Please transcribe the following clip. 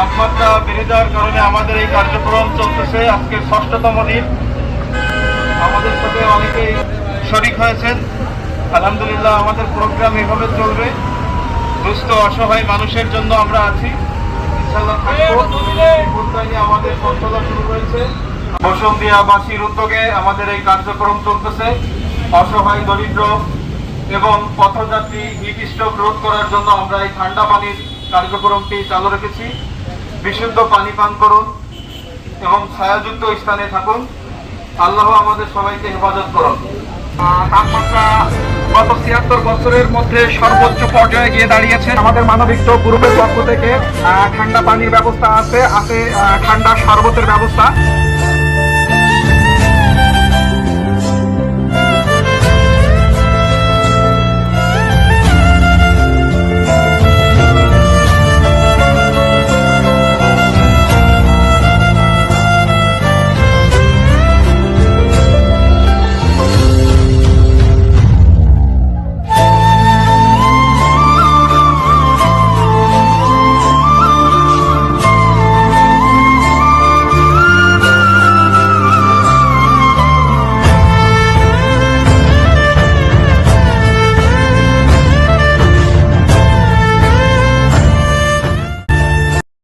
তাপমাত্রা বেড়ে যাওয়ার কারণে আমাদের এই কার্যক্রম চলতেছে। আজকে ষষ্ঠতম দিন। আমাদের সাথে অনেকেই শরিক হয়েছেন। আলহামদুলিল্লাহ আমাদের প্রোগ্রাম এভাবে চলবে। দুস্থ, অসহায় মানুষের জন্য আমরা আছি। আমাদের পথচলা শুরু হয়েছে। বসন্তিয়াবাসীর উদ্যোগে আমাদের এই কার্যক্রম চলতেছে। অসহায়, দরিদ্র এবং পথযাত্রী হিট স্ট্রোক রোধ করার জন্য আমরা এই ঠান্ডা পানির কার্যক্রমটি চালু রেখেছি। বিশুদ্ধ পানি পান করুন এবং ছায়াযুক্ত স্থানে থাকুন। আল্লাহ আমাদের সবাইকে হেফাজত করুন। তাপমাত্রা গত ছিয়াত্তর বছরের মধ্যে সর্বোচ্চ পর্যায়ে গিয়ে দাঁড়িয়েছে। আমাদের মানবিক গ্রুপের পক্ষ থেকে ঠান্ডা পানির ব্যবস্থা আছে আছে ঠান্ডা শরবতের ব্যবস্থা।